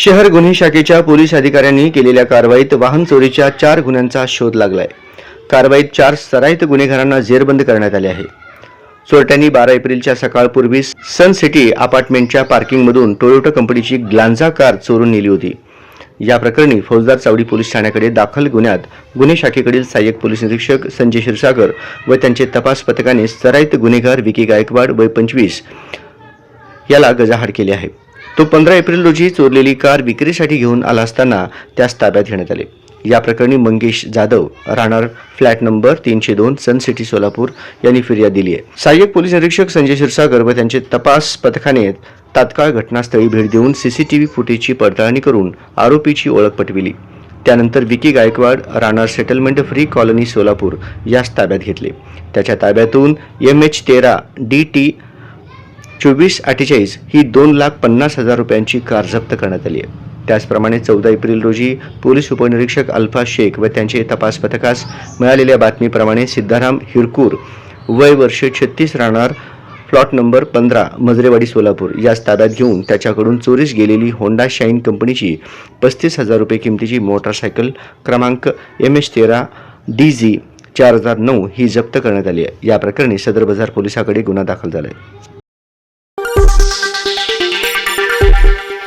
शहर गुन्हे शाखेच्या पोलीस अधिकाऱ्यांनी केलेल्या कारवाईत वाहन चोरीच्या चार गुन्ह्यांचा शोध लागलाय. कारवाईत चार सराईत गुन्हेगारांना जेरबंद करण्यात आले आहे. चोरट्यांनी बारा एप्रिलच्या सकाळपूर्वी सन सिटी अपार्टमेंटच्या पार्किंगमधून टोयोटा कंपनीची ग्लांझा कार चोरून नेली होती. या प्रकरणी फौजदार चावडी पोलीस ठाण्याकडे दाखल गुन्ह्यात गुन्हे शाखेकडील सहाय्यक पोलीस निरीक्षक संजय क्षीरसागर व त्यांचे तपास पथकाने सराईत गुन्हेगार विकी गायकवाड वय पंचवीस याला गजाहाड केले आहे. तो पंधरा एप्रिल रोजी चोरलेली कार विक्रीसाठी घेऊन आला असताना त्यास ताब्यात घेण्यात आले. या प्रकरणी मंगेश जाधव राहणार फ्लॅट नंबर तीनशे दोन सन सिटी सोलापूर यांनी फिर्याद दिली आहे. सहाय्यक पोलीस निरीक्षक संजय क्षीरसागर व त्यांचे तपास पथकाने तात्काळ घटनास्थळी भेट देऊन सीसीटीव्ही फुटेजची पडताळणी करून आरोपीची ओळख पटविली. त्यानंतर विकी गायकवाड राहणार सेटलमेंट फ्री कॉलनी सोलापूर यास ताब्यात घेतले. त्याच्या ताब्यातून एम एच तेरा डी टी चोवीस अठ्ठेचाळीस ही दोन लाख पन्नास हजार रुपयांची कार जप्त करण्यात आली आहे. त्याचप्रमाणे चौदा एप्रिल रोजी पोलीस उपनिरीक्षक अल्फा शेख व त्यांचे तपास पथकास मिळालेल्या बातमीप्रमाणे सिद्धाराम हिरकूर वय वर्ष छत्तीस राहणार प्लॉट नंबर पंधरा मजरेवाडी सोलापूर. यास ताब्यात घेऊन त्याच्याकडून चोरीस गेलेली होंडा शाईन कंपनीची पस्तीस हजार रुपये किमतीची मोटारसायकल क्रमांक एम एच तेरा डी जी चार हजार नऊ ही जप्त करण्यात आली आहे. या प्रकरणी सदर बाजार पोलिसाकडे गुन्हा दाखल झाला आहे